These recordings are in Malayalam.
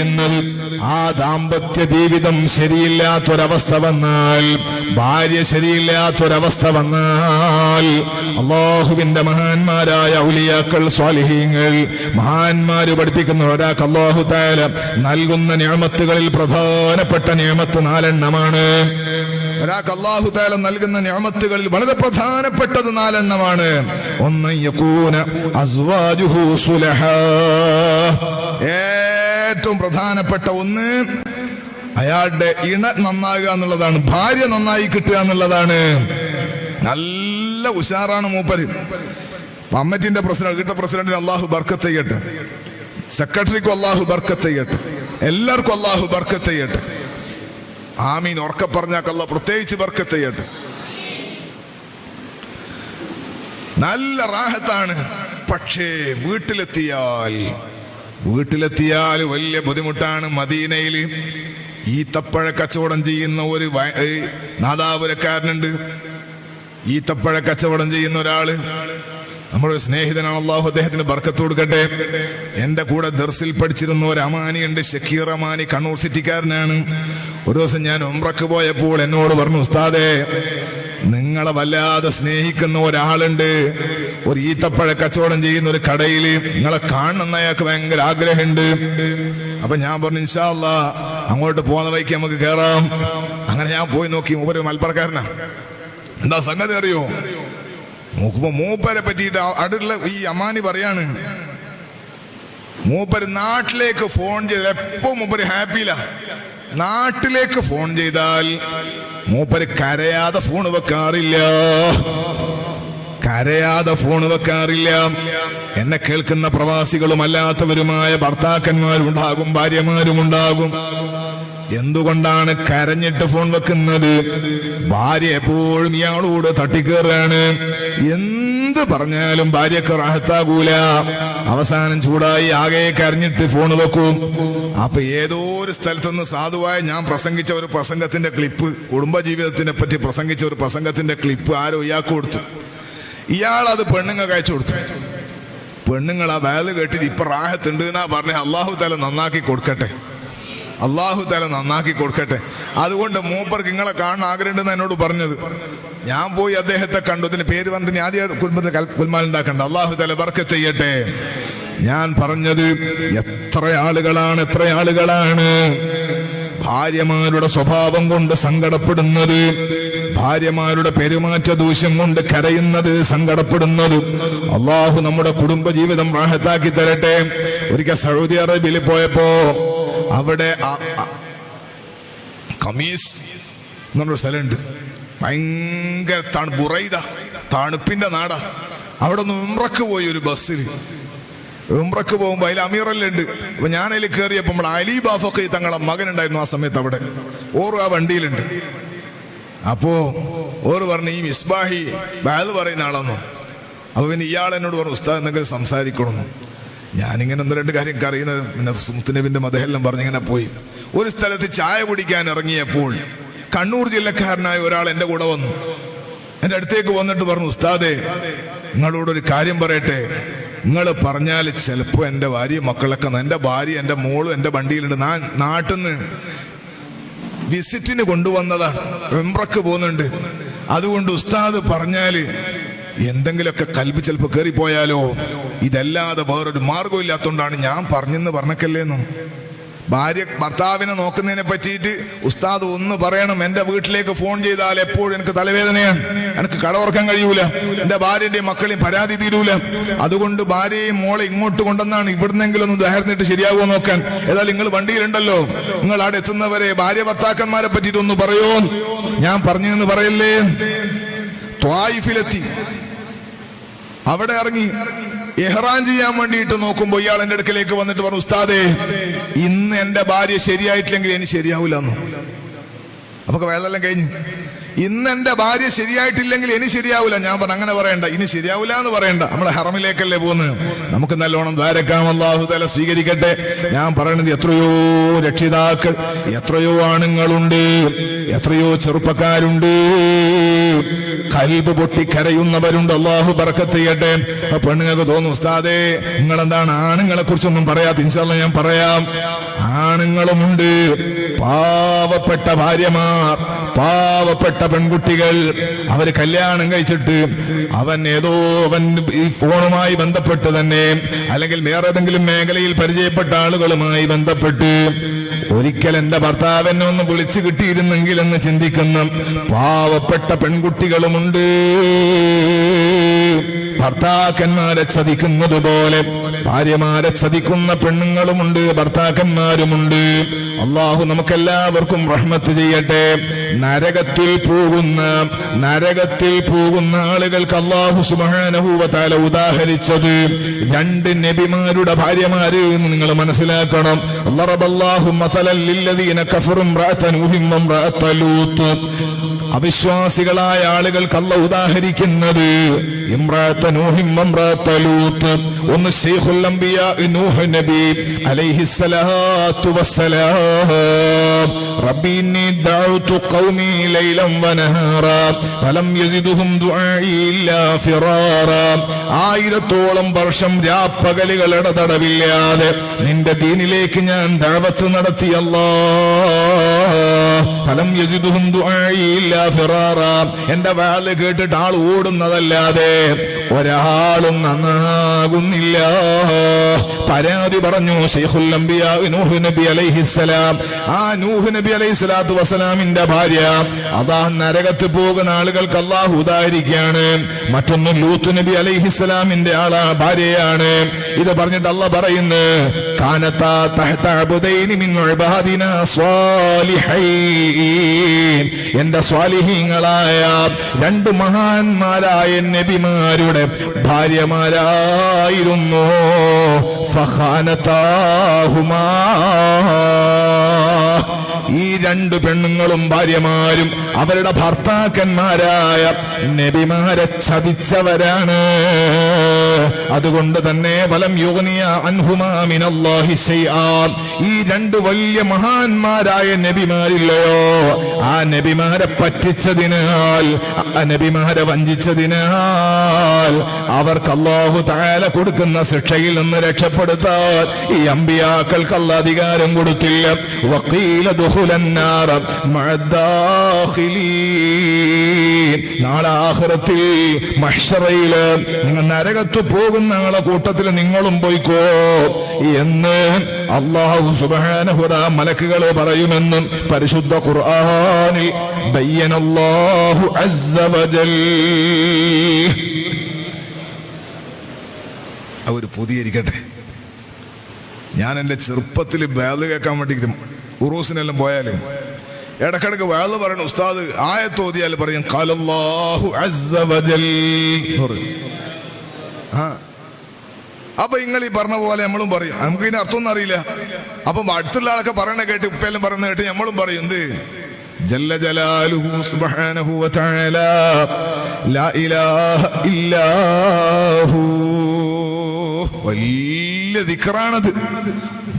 എന്നത് ആ ദാമ്പത്യ ജീവിതം ശരിയില്ലാത്തൊരവസ്ഥ വന്നാൽ ഭാര്യ ശരിയില്ലാത്തൊരവസ്ഥ വന്നാൽ അള്ളാഹുവിന്റെ മഹാന്മാരായ ഔലിയാക്കൾ സ്വാലിഹീങ്ങൾ മഹാന്മാര് പഠിപ്പിക്കുന്ന ഒരാൾക്ക് അള്ളാഹു താല നൽകുന്ന നിയമത്തുകളിൽ പ്രധാനപ്പെട്ട നിയമത്ത് നാലെണ്ണമാണ്. ഒരാൾക്ക് അള്ളാഹു താല നൽകുന്ന നിയമത്തുകളിൽ വളരെ പ്രധാനപ്പെട്ടത് നാലെണ്ണമാണ്. ഒന്ന് യകൂന അസ്വാജുഹു സുലഹാ. ഏറ്റവും പ്രധാനപ്പെട്ട ഒന്ന് അയാളുടെ ഇണ നന്നാകുക എന്നുള്ളതാണ് ഭാര്യ നന്നായി കിട്ടുക എന്നുള്ളതാണ്. നല്ല ഉഷാറാണ് മൂപ്പര്. പമ്മറ്റിന്റെ പ്രസിഡന്റ് കിട്ട പ്രസിഡന്റിന് അള്ളാഹു ബർക്കത്ത് ചെയ്യട്ടെ. സെക്രട്ടറിക്കും അള്ളാഹു ബർക്കത്ത് ചെയ്യട്ടെ. എല്ലാവർക്കും അള്ളാഹു ബർക്കത്ത് ചെയ്യട്ടെ. ആമീൻ. ഉറക്ക പറഞ്ഞാൽ പ്രത്യേകിച്ച് ബർക്കത്ത് ചെയ്യട്ടെ. നല്ല റാഹത്താണ്. പക്ഷേ വീട്ടിലെത്തിയാൽ വീട്ടിലെത്തിയാൽ വലിയ ബുദ്ധിമുട്ടാണ് മദീനയിൽ ഈത്തപ്പഴ കച്ചവടം ചെയ്യുന്ന ഒരു നാദാപുരക്കാരനുണ്ട്. ഈത്തപ്പഴ കച്ചവടം ചെയ്യുന്ന ഒരാൾ. നമ്മളൊരു സ്നേഹിതനാണ്. അള്ളാഹു അദ്ദേഹത്തിന് ബർക്കത്ത് കൊടുക്കട്ടെ. എന്റെ കൂടെ ദർസിൽ പഠിച്ചിരുന്ന ഒരു അമാനിയുണ്ട്. ഷക്കീർ അമാനി കണ്ണൂർ സിറ്റിക്കാരനാണ്. ഒരു ദിവസം ഞാൻ ഉംറക്ക് പോയപ്പോൾ എന്നോട് പറഞ്ഞു ഉസ്താദേ നിങ്ങളെ വല്ലാതെ സ്നേഹിക്കുന്ന ഒരാളുണ്ട്. ഒരു ഈത്തപ്പഴ കച്ചവടം ചെയ്യുന്ന ഒരു കടയിൽ നിങ്ങളെ കാണുന്ന അയാൾക്ക് ഭയങ്കര ആഗ്രഹമുണ്ട്. അപ്പൊ ഞാൻ പറഞ്ഞു ഇൻഷാല്ല അങ്ങോട്ട് പോകുന്ന വഴിക്ക് നമുക്ക് കേറാം. അങ്ങനെ ഞാൻ പോയി നോക്കി മൂപ്പര് മൽപ്പറക്കാരനാ എന്താ സംഗതി അറിയോ? നോക്കുമ്പോ മൂപ്പരെ പറ്റിയിട്ട് അടുത്തുള്ള ഈ അമാനി പറയാണ്. മൂപ്പര് നാട്ടിലേക്ക് ഫോൺ ചെയ്താൽ എപ്പോ മൂപ്പര് ഹാപ്പിയില്ല നാട്ടിലേക്ക് ഫോൺ ചെയ്താൽ മൂപ്പര് കരയാതെ ഫോൺ വെക്കാറില്ല. കരയാതെ ഫോൺ വെക്കാറില്ല. എന്നെ കേൾക്കുന്ന പ്രവാസികളും അല്ലാത്തവരുമായ ഭർത്താക്കന്മാരുണ്ടാകും ഭാര്യമാരും ഉണ്ടാകും. എന്തുകൊണ്ടാണ് കരഞ്ഞിട്ട് ഫോൺ വെക്കുന്നത്? ഭാര്യ എപ്പോഴും ഇയാളോട് തട്ടിക്കേറാണ്. എന്ത് പറഞ്ഞാലും ഭാര്യക്ക് റാഹത്താകൂല. അവസാനം ചൂടായി ആകെ കരഞ്ഞിട്ട് ഫോൺ വെക്കും. അപ്പൊ ഏതോ ഒരു സ്ഥലത്തുനിന്ന് സാധുവായ ഞാൻ പ്രസംഗിച്ച ഒരു പ്രസംഗത്തിന്റെ ക്ലിപ്പ് കുടുംബജീവിതത്തിനെ പറ്റി പ്രസംഗിച്ച ഒരു പ്രസംഗത്തിന്റെ ക്ലിപ്പ് ആരോ ഇയാൾക്ക് കൊടുത്തു. ഇയാൾ അത് പെണ്ണുങ്ങൾക്ക് അയച്ചു കൊടുത്തു. പെണ്ണുങ്ങൾ ആ വേദ കേട്ടിട്ട് ഇപ്പൊ റാഹത്തുണ്ട് എന്നാ പറഞ്ഞ അള്ളാഹു തല നന്നാക്കി കൊടുക്കട്ടെ. അള്ളാഹു തല നന്നാക്കി കൊടുക്കട്ടെ. അതുകൊണ്ട് മൂപ്പർക്ക് നിങ്ങളെ കാണാൻ ആഗ്രഹമുണ്ടെന്ന് എന്നോട് പറഞ്ഞത്. ഞാൻ പോയി അദ്ദേഹത്തെ കണ്ടു. ഇതിന് പേര് പറഞ്ഞിട്ട് ആദ്യം കുടുംബത്തിൽ കുൽമാൽ ഉണ്ടാക്കണ്ട. അള്ളാഹു തല വർക്ക് ചെയ്യട്ടെ. ഞാൻ പറഞ്ഞത് എത്ര ആളുകളാണ് എത്ര ആളുകളാണ്? ഭാര്യമാരുടെ സ്വഭാവം കൊണ്ട് സങ്കടപ്പെടുന്നത് ഭാര്യമാരുടെ പെരുമാറ്റ ദൂഷ്യം കൊണ്ട് കരയുന്നത് സങ്കടപ്പെടുന്നത് അള്ളാഹു നമ്മുടെ കുടുംബ ജീവിതം റാഹത്താക്കി തരട്ടെ. ഒരിക്കൽ സൗദി അറേബ്യയിൽ പോയപ്പോ അവിടെ കമീസ് എന്നൊരു സ്ഥലമുണ്ട്. ഭയങ്കര തണു ബുറൈദ തണുപ്പിന്റെ നാടാ. അവിടെ ഒന്ന് ഉംറക്ക് പോയി ഒരു ബസ്സിൽ ഉംറക്ക് പോകുമ്പോ അതിൽ അമീറല്ലുണ്ട്. അപ്പൊ ഞാൻ അതിൽ കയറിയപ്പോൾ നമ്മൾ അലി ബാഫൊക്കെ തങ്ങളെ മകൻ ഉണ്ടായിരുന്നു ആ സമയത്ത് അവിടെ. ഓറും ആ വണ്ടിയിലുണ്ട്. അപ്പോ ഓറ് പറഞ്ഞു ഈ മിസ്ബാഹി ബാദ് പറയുന്ന ആളെന്നോ? അപ്പൊ പിന്നെ ഇയാൾ എന്നോട് പറഞ്ഞു ഉസ്താദ് എന്തെങ്കിലും സംസാരിക്കണമെന്നു. ഞാനിങ്ങനെ ഒന്ന് രണ്ട് കാര്യം അറിയുന്നത് പിന്നെ സുമുത്തുനബിന്റെ മതഹെല്ലാം പറഞ്ഞിങ്ങനെ പോയി. ഒരു സ്ഥലത്ത് ചായ കുടിക്കാൻ ഇറങ്ങിയപ്പോൾ കണ്ണൂർ ജില്ലക്കാരനായ ഒരാൾ എന്റെ കൂടെ വന്നു. എന്റെ അടുത്തേക്ക് വന്നിട്ട് പറഞ്ഞു ഉസ്താദേ നിങ്ങളോടൊരു കാര്യം പറയട്ടെ. നിങ്ങൾ പറഞ്ഞാൽ ചിലപ്പോ എന്റെ ഭാര്യ മക്കളൊക്കെ എന്റെ ഭാര്യ എന്റെ മോളും എന്റെ വണ്ടിയിലുണ്ട്. നാട്ടിൽ നിന്ന് വിസിറ്റിന് കൊണ്ടുവന്നതാണ്. വെമ്പ്രക്ക് പോകുന്നുണ്ട്. അതുകൊണ്ട് ഉസ്താദ് പറഞ്ഞാൽ എന്തെങ്കിലുമൊക്കെ കൽബ് ചിലപ്പോൾ കയറിപ്പോയാലോ ഇതല്ലാതെ വേറൊരു മാർഗം ഇല്ലാത്തോണ്ടാണ് ഞാൻ പറഞ്ഞെന്ന് പറഞ്ഞക്കല്ലേന്നു. ഭാര്യ ഭർത്താവിനെ നോക്കുന്നതിനെ പറ്റിയിട്ട് ഉസ്താദ് ഒന്ന് പറയണം എന്റെ വീട്ടിലേക്ക് ഫോൺ ചെയ്താൽ എപ്പോഴും എനിക്ക് തലവേദനയാണ്. എനിക്ക് കടവർക്കാൻ കഴിയൂല. എന്റെ ഭാര്യന്റെയും മക്കളെയും പരാതി തീരൂല. അതുകൊണ്ട് ഭാര്യയും മോളെ ഇങ്ങോട്ട് കൊണ്ടെന്നാണ് ഇവിടുന്നെങ്കിലും ഒന്ന് ദഹർന്നിട്ട് ശരിയാകുമോ നോക്കാൻ. ഏതായാലും നിങ്ങൾ വണ്ടിയിലുണ്ടല്ലോ. നിങ്ങൾ അവിടെ എത്തുന്നവരെ ഭാര്യ ഭർത്താക്കന്മാരെ പറ്റിയിട്ട് ഒന്ന് പറയോ ഞാൻ പറഞ്ഞു എന്ന് പറയല്ലേ ത്വായിഫിലെത്തി. അവിടെ ഇറങ്ങി. എഹ്റാൻ ചെയ്യാൻ വേണ്ടിയിട്ട് നോക്കുമ്പോൾ ഇയാൾ എന്റെ അടുക്കലേക്ക് വന്നിട്ട് പറഞ്ഞു ഉസ്താദേ ഇന്ന് എന്റെ ഭാര്യ ശരിയായിട്ടില്ലെങ്കിൽ എനിക്ക് ശരിയാവില്ല അപ്പൊ വേളെല്ലാം കഴിഞ്ഞു. ഇന്ന് എന്റെ ഭാര്യ ശരിയായിട്ടില്ലെങ്കിൽ ഇനി ശരിയാവില്ല ഞാൻ പറഞ്ഞു അങ്ങനെ പറയണ്ട. ഇനി ശരിയാവില്ല എന്ന് പറയണ്ട. നമ്മളെ ഹറമിലേക്കല്ലേ പോകുന്നത്? നമുക്ക് നല്ലോണം ദ്വാരക്കാം. അള്ളാഹു തല സ്വീകരിക്കട്ടെ. ഞാൻ പറയണത് എത്രയോ രക്ഷിതാക്കൾ എത്രയോ ആണുങ്ങളുണ്ട് എത്രയോ ചെറുപ്പക്കാരുണ്ട്. കൽബ് പൊട്ടി കരയുന്നവരുണ്ട്. അള്ളാഹു അപ്പൊ പെണ്ണുങ്ങൾക്ക് തോന്നും ഉസ്താദേ നിങ്ങൾ എന്താണ് ആണുങ്ങളെ കുറിച്ചൊന്നും പറയാത്ത ഇൻഷാല്ല ഞാൻ പറയാം. ആണുങ്ങളുമുണ്ട്. പാവപ്പെട്ട ഭാര്യമാർ പാവപ്പെട്ട പെൺകുട്ടികൾ. അവർ കല്യാണം കഴിച്ചിട്ട് അവൻ ഏതോ അവൻ ഈ ഫോണുമായി ബന്ധപ്പെട്ട് തന്നെ അല്ലെങ്കിൽ വേറെ ഏതെങ്കിലും മേഖലയിൽ പരിചയപ്പെട്ട ആളുകളുമായി ബന്ധപ്പെട്ട് ഒരിക്കൽ എന്റെ ഭർത്താവിനെ ഒന്ന് വിളിച്ചു കിട്ടിയിരുന്നെങ്കിൽ എന്ന് ചിന്തിക്കുന്ന പാവപ്പെട്ട പെൺകുട്ടികളുമുണ്ട്. ഭർത്താക്കന്മാരെ ചതിക്കുന്നത് പോലെ ഭാര്യമാരെ ചതിക്കുന്ന പെണ്ണുങ്ങളുമുണ്ട് ഭർത്താക്കന്മാരുമുണ്ട്. അള്ളാഹു നമുക്കെല്ലാവർക്കും റഹ്മത്ത് ചെയ്യട്ടെ. നരകത്തിൽ പോകുന്ന നരകത്തിൽ പോകുന്ന ആളുകൾക്ക് അള്ളാഹു സുബാനഹൂവത്താല ഉദാഹരിച്ചത് രണ്ട് നബിമാരുടെ ഭാര്യമാര് എന്ന് നിങ്ങൾ മനസ്സിലാക്കണം. അള്ളാഹു മസലല്ലില്ലതീന കഫറും അവിശ്വാസികളായ ആളുകൾക്ക് അല്ല ഉദാഹരിക്കുന്നത് ഒന്ന് ശൈഖുൽ അംബിയ നബി. അലൈഹിസ്സലാത്തു വസ്സലാം. റബ്ബി إني دعوت ഖൗമി ലൈലൻ ونهارا ഫലം യസിദുഹും ദുആഇ ഇല്ലാ فرارا ആയിരത്തോളം വർഷം രാപ്പകലുകൾ ഇടതടവില്ലാതെ നിന്റെ ദീനിലേക്ക് ഞാൻ ദഴവത്ത് നടത്തി അല്ലാ. ഫലം ഇല്ലാ ഫിറാറാ. എന്റെ വാൽ കേട്ടിട്ട് ആൾ ഓടുന്നതല്ലാതെ ഒരാളും നന്നാകുന്നില്ല. പരാതി പറഞ്ഞു ഷെയ്ഖുൽ അംബിയ നൂഹ് നബി അലൈഹിസ്സലാം. ആ നൂഹ് നബി അലൈഹി സ്വലാത്തു വസ്സലാമിന്റെ ഭാര്യ. അതാ നരകത്ത് പോകുന്ന ആളുകൾക്ക് അള്ളാഹു ഉദാഹരിക്കുകയാണ്. മറ്റൊന്ന് ലൂത്ത് നബി അലൈഹി സ്വലാമിന്റെ ആളാ ഭാര്യയാണ്. ഇത് പറഞ്ഞിട്ട് അല്ല പറയുന്നു എന്റെ സ്വാലിഹീങ്ങളായ രണ്ട് മഹാന്മാരായ നബിമാരുടെ ഭാര്യമാരായിരുന്നു. ഫഖാനത്താഹുമാ. ഈ രണ്ട് പെണ്ണുങ്ങളും ഭാര്യമാരും അവരുടെ ഭർത്താക്കന്മാരായ നബിമാരെ ചതിച്ചവരാണ്. അതുകൊണ്ട് തന്നെ വലം യോനിയ അൻഹുമാമിനല്ലാഹി ഈ രണ്ട് വലിയ മഹാന്മാരായ നബിമാരില്ലയോ? ആ നബിമാരെ പറ്റിച്ചതിനാൽ ആ നബിമാരെ വഞ്ചിച്ചതിനാൽ അവർക്ക് അള്ളാഹു താല കൊടുക്കുന്ന ശിക്ഷയിൽ നിന്ന് രക്ഷപ്പെടുത്താൻ ഈ അമ്പിയാക്കൾക്ക് അധികാരം കൊടുത്തില്ല. വക്കീല ദുഹുലന്നാറ നാളെ ആഹ്റത്തിൽ മഹ്ഷറയിൽ നിങ്ങൾ നരകത്ത് പോകുന്ന ആളെ കൂട്ടത്തിൽ നിങ്ങളും പോയിക്കോ എന്ന് അള്ളാഹു സുബാനഹുദ മലക്കുകൾ പറയുമെന്നും പരിശുദ്ധ ഖുർആനിൽ ബയ്യനല്ലാഹു അസ്സവജൽ അവർ പുതിയിരിക്കട്ടെ ഞാൻ എന്റെ ചെറുപ്പത്തിൽ ബാൽ കേൾക്കാൻ വേണ്ടിയിട്ട് ഉറൂസിനെല്ലാം പോയാൽ? ഇടക്കിടക്ക് വേൾ പറയണം ഉസ്താദ് ആയത്തോതിയാൽ പറയും കാലല്ലാഹു. ആ. അപ്പൊ നിങ്ങൾ ഈ പറഞ്ഞ പോലെ നമ്മളും പറയും. നമുക്ക് ഇതിന് അർത്ഥമൊന്നും അറിയില്ല. അപ്പൊ അടുത്തുള്ള ആളൊക്കെ പറയണ കേട്ട് ഉപ്പയെല്ലാം പറയുന്ന കേട്ട് നമ്മളും പറയും എന്ത്? ജല്ല ജലാലുഹു സുബ്ഹാനഹു വതആല ലാ ഇലാഹ ഇല്ലാഹു. വലിയ ദിക്റാണത്.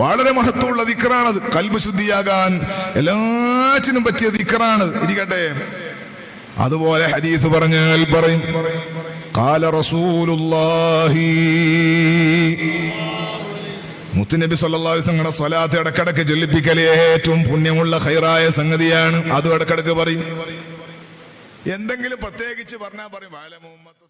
വളരെ മഹത്വമുള്ള ദിക്കറാണത് കൽബ് ശുദ്ധിയാകാൻ എല്ലാറ്റിനും പറ്റിയ ദിക്റാണത്. ഇരിക്കട്ടെ അതുപോലെ ഹദീസ് പറഞ്ഞാൽ പറയും. കാല റസൂലുള്ളാഹി മുത്തുനബി അലൈഹി വസല്ലം സ്വലാത്ത് ഇടക്കിടക്ക് ചൊല്ലിപ്പിക്കലേ ഏറ്റവും പുണ്യമുള്ള ഹൈറായ സംഗതിയാണ്. അതും ഇടക്കിടക്ക് പറയും. എന്തെങ്കിലും പ്രത്യേകിച്ച് പറഞ്ഞാൽ പറയും. വാല മുഹമ്മദ്